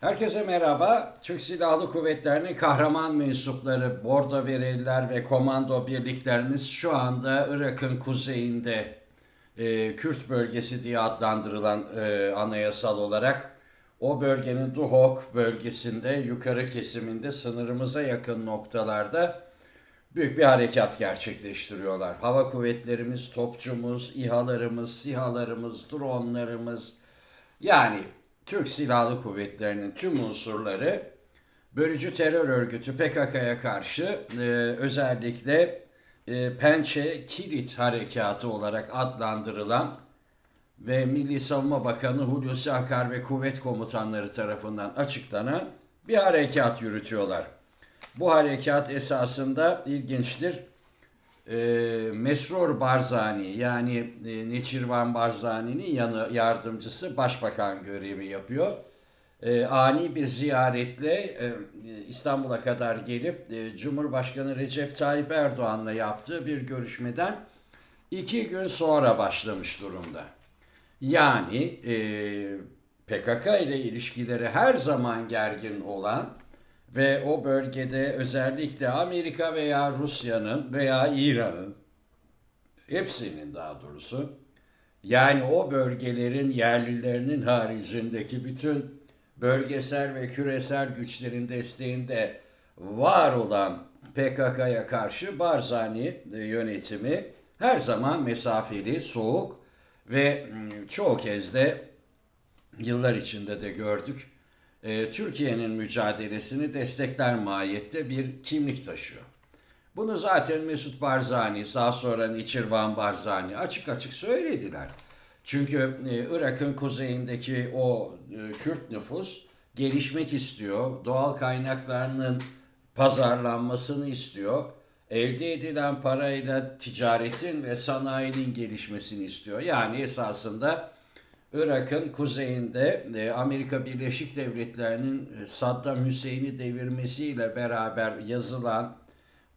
Herkese merhaba. Türk Silahlı Kuvvetleri'nin kahraman mensupları, bordo bereliler ve komando birliklerimiz şu anda Irak'ın kuzeyinde e, Kürt bölgesi diye adlandırılan e, anayasal olarak o bölgenin Duhok bölgesinde yukarı kesiminde sınırımıza yakın noktalarda büyük bir harekat gerçekleştiriyorlar. Hava kuvvetlerimiz, topçumuz, İHA'larımız, SİHA'larımız, dronlarımız yani Türk Silahlı Kuvvetleri'nin tüm unsurları bölücü terör örgütü PKK'ya karşı e, özellikle e, Pençe Kilit Harekatı olarak adlandırılan ve Milli Savunma Bakanı Hulusi Akar ve kuvvet komutanları tarafından açıklanan bir harekat yürütüyorlar. Bu harekat esasında ilginçtir. E, Mesrur Barzani yani e, Neçirvan Barzani'nin yanı yardımcısı başbakan görevi yapıyor. E, ani bir ziyaretle e, İstanbul'a kadar gelip e, Cumhurbaşkanı Recep Tayyip Erdoğan'la yaptığı bir görüşmeden iki gün sonra başlamış durumda. Yani e, PKK ile ilişkileri her zaman gergin olan ve o bölgede özellikle Amerika veya Rusya'nın veya İran'ın hepsinin daha doğrusu yani o bölgelerin yerlilerinin haricindeki bütün bölgesel ve küresel güçlerin desteğinde var olan PKK'ya karşı Barzani yönetimi her zaman mesafeli, soğuk ve çoğu kez de yıllar içinde de gördük. E, Türkiye'nin mücadelesini destekler mahiyette bir kimlik taşıyor. Bunu zaten Mesut Barzani, daha sonra Niçirvan Barzani açık açık söylediler. Çünkü e, Irak'ın kuzeyindeki o e, Kürt nüfus gelişmek istiyor. Doğal kaynaklarının pazarlanmasını istiyor. Elde edilen parayla ticaretin ve sanayinin gelişmesini istiyor. Yani esasında Irak'ın kuzeyinde e, Amerika Birleşik Devletleri'nin e, Saddam Hüseyin'i devirmesiyle beraber yazılan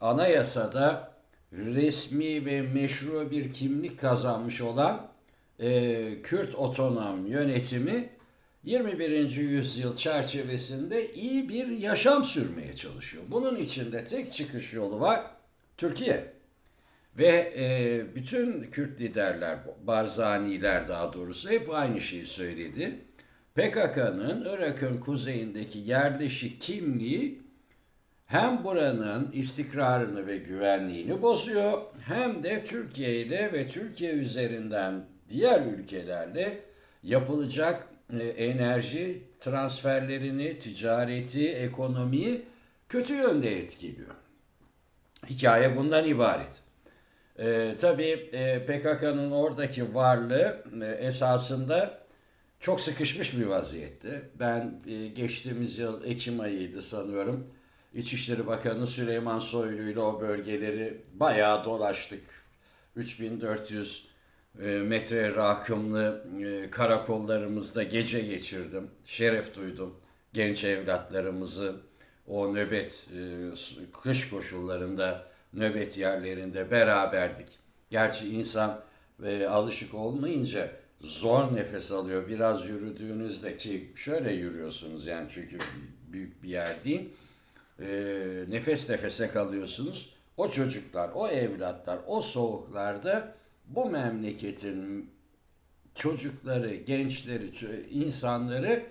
anayasada resmi ve meşru bir kimlik kazanmış olan e, Kürt otonom yönetimi 21. yüzyıl çerçevesinde iyi bir yaşam sürmeye çalışıyor. Bunun için de tek çıkış yolu var Türkiye. Ve e, bütün Kürt liderler, Barzaniler daha doğrusu hep aynı şeyi söyledi. PKK'nın Irak'ın kuzeyindeki yerleşik kimliği hem buranın istikrarını ve güvenliğini bozuyor hem de Türkiye ile ve Türkiye üzerinden diğer ülkelerle yapılacak e, enerji transferlerini, ticareti, ekonomiyi kötü yönde etkiliyor. Hikaye bundan ibaret. Ee, tabii e, PKK'nın oradaki varlığı e, esasında çok sıkışmış bir vaziyette. Ben e, geçtiğimiz yıl Ekim ayıydı sanıyorum. İçişleri Bakanı Süleyman Soylu ile o bölgeleri bayağı dolaştık. 3400 e, metre rakımlı e, karakollarımızda gece geçirdim. Şeref duydum. Genç evlatlarımızı o nöbet e, kış koşullarında nöbet yerlerinde beraberdik. Gerçi insan e, alışık olmayınca zor nefes alıyor. Biraz yürüdüğünüzde ki şöyle yürüyorsunuz yani çünkü büyük bir yer değil. E, nefes nefese kalıyorsunuz. O çocuklar, o evlatlar, o soğuklarda bu memleketin çocukları, gençleri, insanları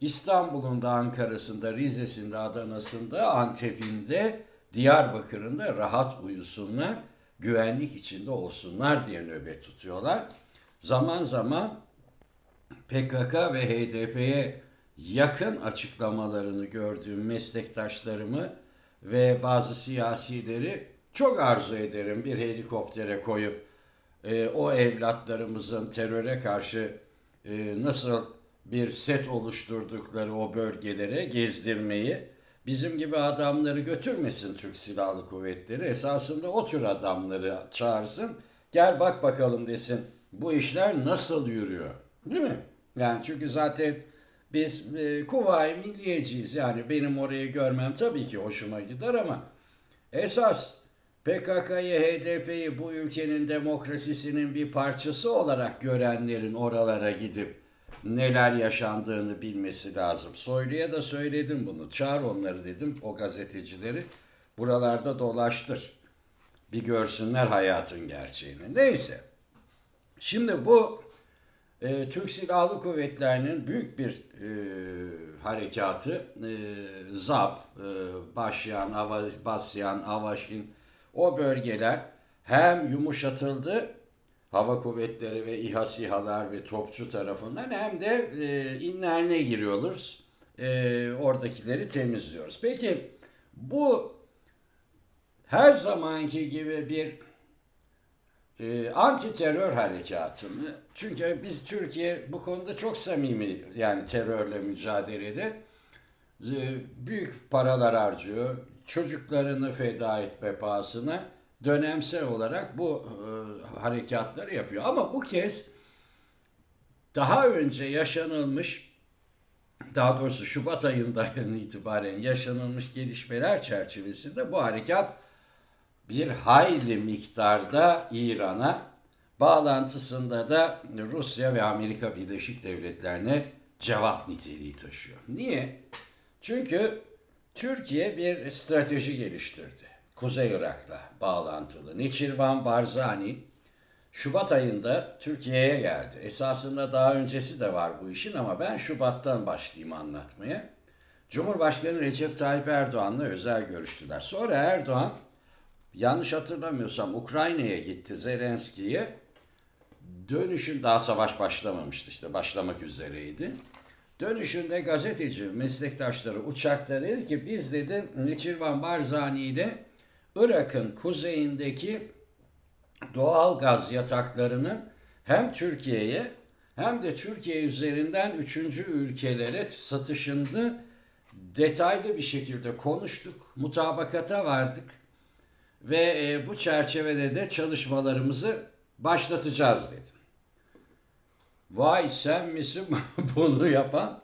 İstanbul'un da Ankara'sında, Rize'sinde, Adana'sında, Antep'inde, Diyarbakır'ında rahat uyusunlar, güvenlik içinde olsunlar diye nöbet tutuyorlar. Zaman zaman PKK ve HDP'ye yakın açıklamalarını gördüğüm meslektaşlarımı ve bazı siyasileri çok arzu ederim bir helikoptere koyup e, o evlatlarımızın teröre karşı e, nasıl bir set oluşturdukları o bölgelere gezdirmeyi bizim gibi adamları götürmesin Türk Silahlı Kuvvetleri. Esasında o tür adamları çağırsın. Gel bak bakalım desin. Bu işler nasıl yürüyor? Değil mi? Yani çünkü zaten biz e, Kuvayi Milliyeciyiz. Yani benim orayı görmem tabii ki hoşuma gider ama esas PKK'yı, HDP'yi bu ülkenin demokrasisinin bir parçası olarak görenlerin oralara gidip neler yaşandığını bilmesi lazım. Soylu'ya da söyledim bunu. Çağır onları dedim o gazetecileri. Buralarda dolaştır. Bir görsünler hayatın gerçeğini. Neyse. Şimdi bu e, Türk Silahlı Kuvvetleri'nin büyük bir e, harekatı e, ZAP, e, Başyan, Ava, Avaşin o bölgeler hem yumuşatıldı hava kuvvetleri ve İHA SİHA'lar ve topçu tarafından hem de e, inlerine giriyoruz. E, oradakileri temizliyoruz. Peki bu her zamanki gibi bir e, anti terör harekatı mı? Çünkü biz Türkiye bu konuda çok samimi yani terörle mücadelede e, büyük paralar harcıyor. Çocuklarını feda etme pahasına dönemsel olarak bu e, harekatları yapıyor. Ama bu kez daha önce yaşanılmış daha doğrusu Şubat ayından itibaren yaşanılmış gelişmeler çerçevesinde bu harekat bir hayli miktarda İran'a bağlantısında da Rusya ve Amerika Birleşik Devletleri'ne cevap niteliği taşıyor. Niye? Çünkü Türkiye bir strateji geliştirdi. Kuzey Irak'la bağlantılı. Neçirvan Barzani Şubat ayında Türkiye'ye geldi. Esasında daha öncesi de var bu işin ama ben Şubat'tan başlayayım anlatmaya. Cumhurbaşkanı Recep Tayyip Erdoğan'la özel görüştüler. Sonra Erdoğan yanlış hatırlamıyorsam Ukrayna'ya gitti Zelenski'ye. Dönüşün daha savaş başlamamıştı işte başlamak üzereydi. Dönüşünde gazeteci meslektaşları uçakta dedi ki biz dedi Neçirvan Barzani ile Irak'ın kuzeyindeki doğal gaz yataklarının hem Türkiye'ye hem de Türkiye üzerinden üçüncü ülkelere satışını detaylı bir şekilde konuştuk, mutabakata vardık ve e, bu çerçevede de çalışmalarımızı başlatacağız dedim. Vay sen misin bunu yapan?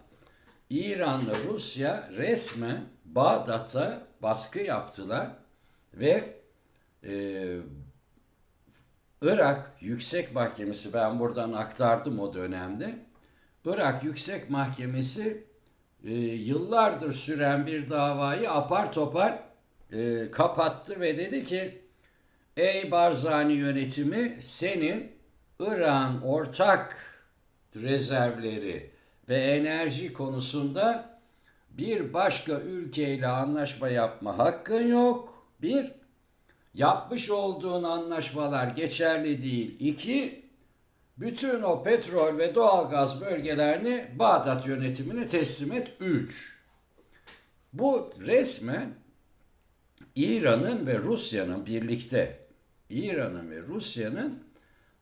İran'la Rusya resmen Bağdat'a baskı yaptılar ve e, Irak Yüksek Mahkemesi ben buradan aktardım o dönemde. Irak Yüksek Mahkemesi e, yıllardır süren bir davayı apar topar e, kapattı ve dedi ki ey Barzani yönetimi senin İran ortak rezervleri ve enerji konusunda bir başka ülkeyle anlaşma yapma hakkın yok. Bir, yapmış olduğun anlaşmalar geçerli değil. İki, bütün o petrol ve doğalgaz bölgelerini Bağdat yönetimine teslim et. Üç, bu resmen İran'ın ve Rusya'nın birlikte, İran'ın ve Rusya'nın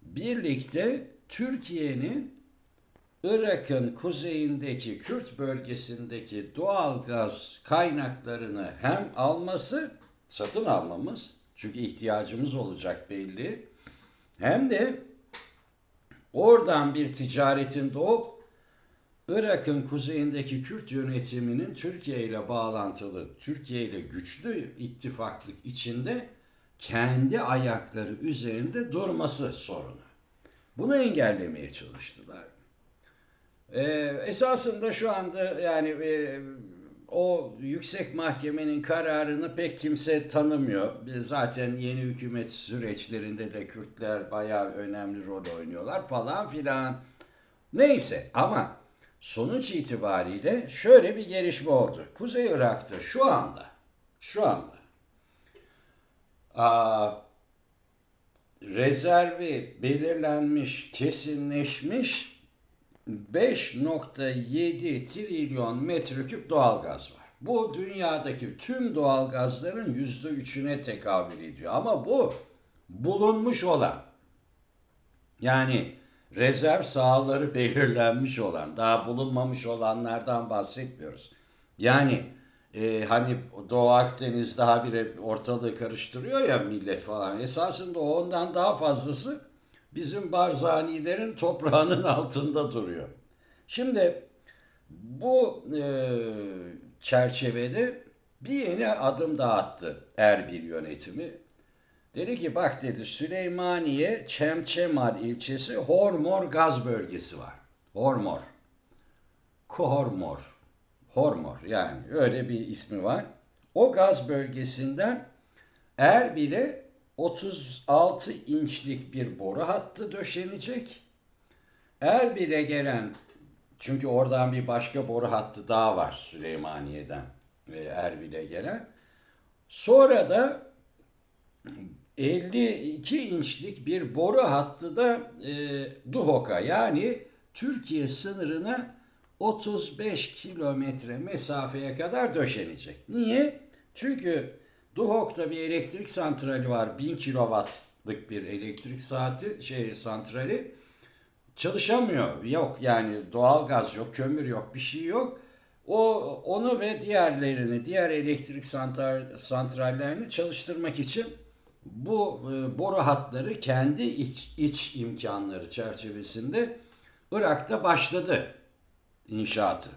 birlikte Türkiye'nin Irak'ın kuzeyindeki Kürt bölgesindeki doğal gaz kaynaklarını hem alması, satın almamız çünkü ihtiyacımız olacak belli. Hem de oradan bir ticaretin doğup Irak'ın kuzeyindeki Kürt yönetiminin Türkiye ile bağlantılı, Türkiye ile güçlü ittifaklık içinde kendi ayakları üzerinde durması sorunu. Bunu engellemeye çalıştılar. Ee, esasında şu anda yani e, o yüksek mahkemenin kararını pek kimse tanımıyor. Zaten yeni hükümet süreçlerinde de Kürtler bayağı önemli rol oynuyorlar falan filan. Neyse ama sonuç itibariyle şöyle bir gelişme oldu. Kuzey Irak'ta şu anda şu anda aa, rezervi belirlenmiş, kesinleşmiş 5.7 trilyon metreküp doğalgaz var. Bu dünyadaki tüm doğalgazların %3'üne tekabül ediyor. Ama bu bulunmuş olan yani rezerv sahaları belirlenmiş olan, daha bulunmamış olanlardan bahsetmiyoruz. Yani e, hani Doğu Akdeniz daha bir ortalığı karıştırıyor ya millet falan. Esasında ondan daha fazlası bizim Barzanilerin toprağının altında duruyor. Şimdi bu e, çerçevede bir yeni adım daha attı Erbil yönetimi. Dedi ki bak dedi Süleymaniye Çemçemal ilçesi Hormor gaz bölgesi var. Hormor. Kohormor. Hormor yani öyle bir ismi var. O gaz bölgesinden Erbil'e 36 inçlik bir boru hattı döşenecek. Erbil'e gelen çünkü oradan bir başka boru hattı daha var Süleymaniye'den ve Erbil'e gelen. Sonra da 52 inçlik bir boru hattı da e, Duhok'a yani Türkiye sınırına 35 kilometre mesafeye kadar döşenecek. Niye? Çünkü Duhok'ta bir elektrik santrali var. 1000 kilowattlık bir elektrik saati şey santrali çalışamıyor. Yok yani doğal gaz yok, kömür yok, bir şey yok. O onu ve diğerlerini, diğer elektrik santral, santrallerini çalıştırmak için bu e, boru hatları kendi iç, iç imkanları çerçevesinde Irak'ta başladı inşaatı.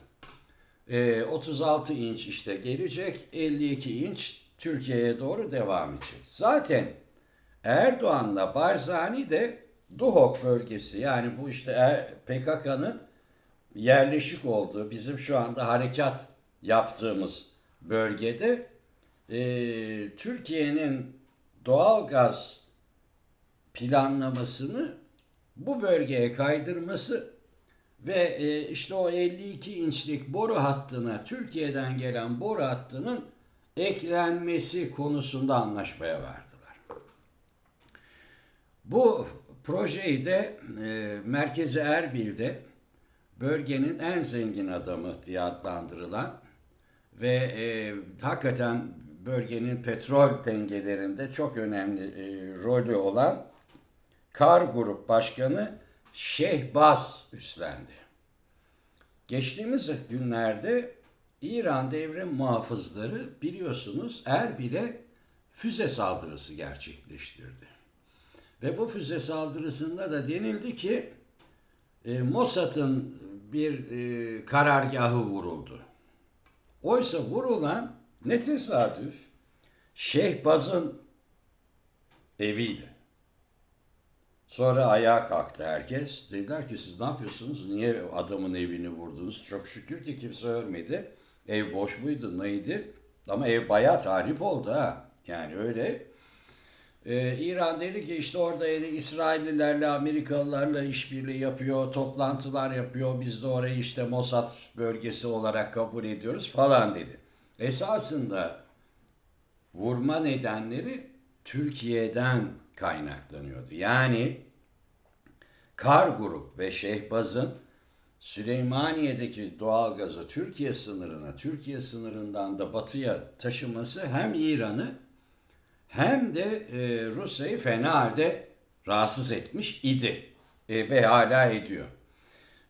E, 36 inç işte gelecek, 52 inç Türkiye'ye doğru devam edecek. Zaten Erdoğan'la Barzani de Duhok bölgesi yani bu işte Er- PKK'nın yerleşik olduğu bizim şu anda harekat yaptığımız bölgede e, Türkiye'nin doğal gaz planlamasını bu bölgeye kaydırması ve e, işte o 52 inçlik boru hattına Türkiye'den gelen boru hattının eklenmesi konusunda anlaşmaya vardılar. Bu projeyi de e, Merkezi Erbil'de bölgenin en zengin adamı diye adlandırılan ve e, hakikaten bölgenin petrol dengelerinde çok önemli e, rolü olan Kar Grup Başkanı Şehbaz üstlendi. Geçtiğimiz günlerde İran devrim muhafızları biliyorsunuz Erbil'e füze saldırısı gerçekleştirdi. Ve bu füze saldırısında da denildi ki e, Mossad'ın bir e, karargahı vuruldu. Oysa vurulan ne tesadüf Şehbaz'ın eviydi. Sonra ayağa kalktı herkes. Dediler ki siz ne yapıyorsunuz? Niye adamın evini vurdunuz? Çok şükür ki kimse ölmedi. Ev boş muydu neydi? Ama ev bayağı tahrip oldu ha. Yani öyle. Ee, İran dedi ki işte orada yani İsraillilerle Amerikalılarla işbirliği yapıyor, toplantılar yapıyor. Biz de orayı işte Mossad bölgesi olarak kabul ediyoruz falan dedi. Esasında vurma nedenleri Türkiye'den kaynaklanıyordu. Yani Kar Grup ve Şehbaz'ın Süleymaniye'deki doğalgazı Türkiye sınırına, Türkiye sınırından da batıya taşıması hem İran'ı hem de e, Rusya'yı fena halde rahatsız etmiş idi E, ve hala ediyor.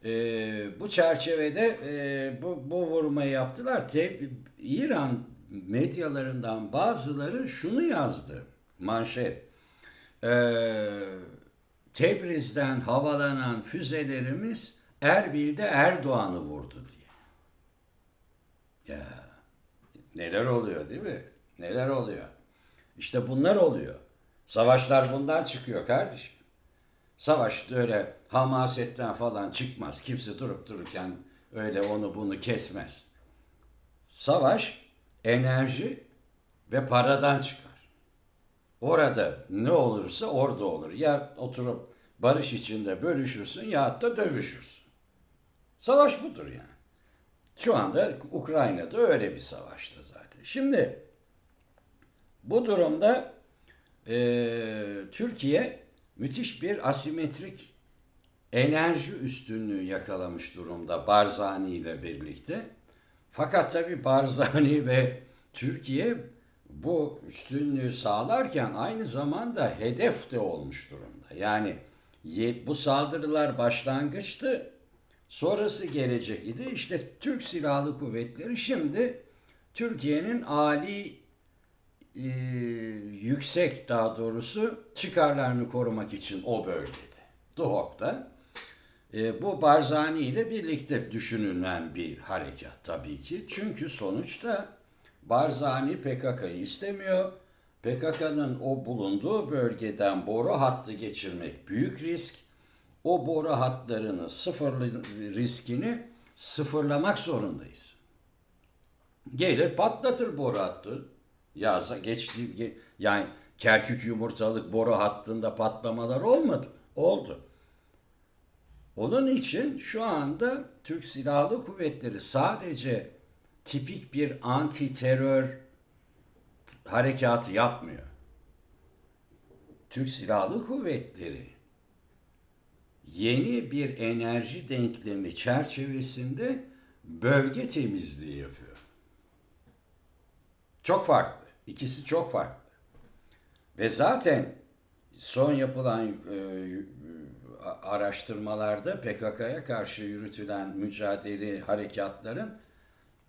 E, bu çerçevede e, bu, bu vurmayı yaptılar. Te, İran medyalarından bazıları şunu yazdı manşet. E, Tebriz'den havalanan füzelerimiz Erbil'de Erdoğan'ı vurdu diye. Ya neler oluyor değil mi? Neler oluyor? İşte bunlar oluyor. Savaşlar bundan çıkıyor kardeşim. Savaş öyle hamasetten falan çıkmaz. Kimse durup dururken öyle onu bunu kesmez. Savaş enerji ve paradan çıkar. Orada ne olursa orada olur. Ya oturup barış içinde bölüşürsün ya da dövüşürsün. Savaş budur yani. Şu anda Ukrayna'da öyle bir savaşta zaten. Şimdi bu durumda e, Türkiye müthiş bir asimetrik enerji üstünlüğü yakalamış durumda Barzani ile birlikte. Fakat tabi Barzani ve Türkiye bu üstünlüğü sağlarken aynı zamanda hedef de olmuş durumda. Yani bu saldırılar başlangıçtı. Sonrası gelecek idi. İşte Türk Silahlı Kuvvetleri şimdi Türkiye'nin ali e, yüksek daha doğrusu çıkarlarını korumak için o bölgede. Duhok'ta. E, bu Barzani ile birlikte düşünülen bir harekat tabii ki. Çünkü sonuçta Barzani PKK'yı istemiyor. PKK'nın o bulunduğu bölgeden boru hattı geçirmek büyük risk. O boru hatlarını sıfır riskini sıfırlamak zorundayız. Gelir patlatır boru hattı. Yaza geçti ge- yani Kerkük yumurtalık boru hattında patlamalar olmadı. Oldu. Onun için şu anda Türk Silahlı Kuvvetleri sadece tipik bir anti terör harekatı yapmıyor. Türk Silahlı Kuvvetleri yeni bir enerji denklemi çerçevesinde bölge temizliği yapıyor. Çok farklı. İkisi çok farklı. Ve zaten son yapılan e, araştırmalarda PKK'ya karşı yürütülen mücadele harekatların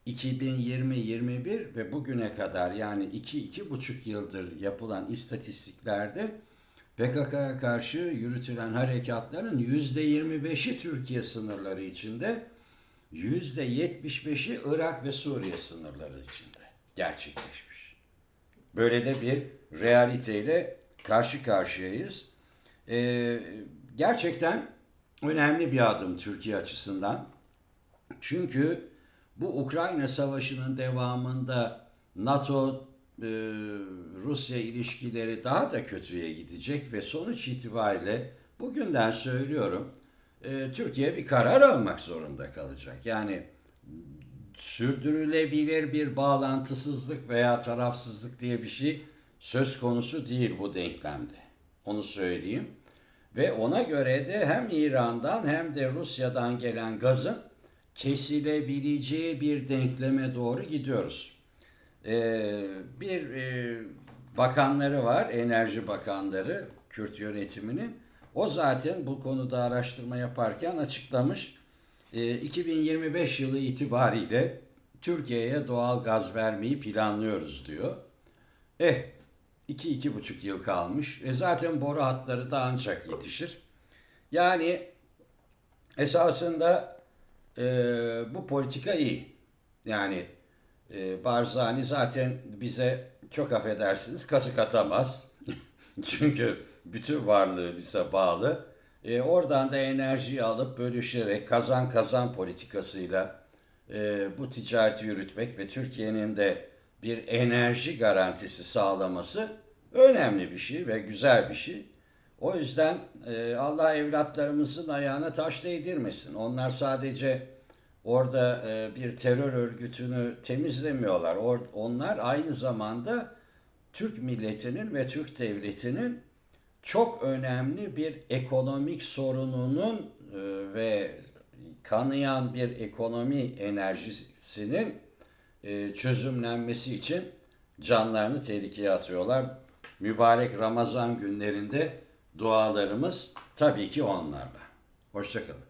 2020-21 ve bugüne kadar yani 2-2,5 yıldır yapılan istatistiklerde PKK'ya karşı yürütülen harekatların %25'i Türkiye sınırları içinde, %75'i Irak ve Suriye sınırları içinde gerçekleşmiş. Böyle de bir realiteyle karşı karşıyayız. Ee, gerçekten önemli bir adım Türkiye açısından. Çünkü bu Ukrayna Savaşı'nın devamında NATO e, Rusya ilişkileri daha da kötüye gidecek ve sonuç itibariyle bugünden söylüyorum e, Türkiye bir karar almak zorunda kalacak. Yani sürdürülebilir bir bağlantısızlık veya tarafsızlık diye bir şey söz konusu değil bu denklemde. Onu söyleyeyim. Ve ona göre de hem İran'dan hem de Rusya'dan gelen gazın kesilebileceği bir denkleme doğru gidiyoruz. Ee, bir e, bakanları var, enerji bakanları, Kürt yönetiminin. O zaten bu konuda araştırma yaparken açıklamış. E, 2025 yılı itibariyle Türkiye'ye doğal gaz vermeyi planlıyoruz diyor. Eh, iki, iki buçuk yıl kalmış. E zaten boru hatları da ancak yetişir. Yani esasında e, bu politika iyi. Yani e, Barzani zaten bize çok affedersiniz kasık atamaz. Çünkü bütün varlığı bize bağlı. E, oradan da enerjiyi alıp bölüşerek kazan kazan politikasıyla e, bu ticareti yürütmek ve Türkiye'nin de bir enerji garantisi sağlaması önemli bir şey ve güzel bir şey. O yüzden e, Allah evlatlarımızın ayağına taş değdirmesin. Onlar sadece orada e, bir terör örgütünü temizlemiyorlar. Or, onlar aynı zamanda Türk milletinin ve Türk devletinin çok önemli bir ekonomik sorununun e, ve kanayan bir ekonomi enerjisinin e, çözümlenmesi için canlarını tehlikeye atıyorlar. Mübarek Ramazan günlerinde dualarımız tabii ki onlarla. Hoşçakalın.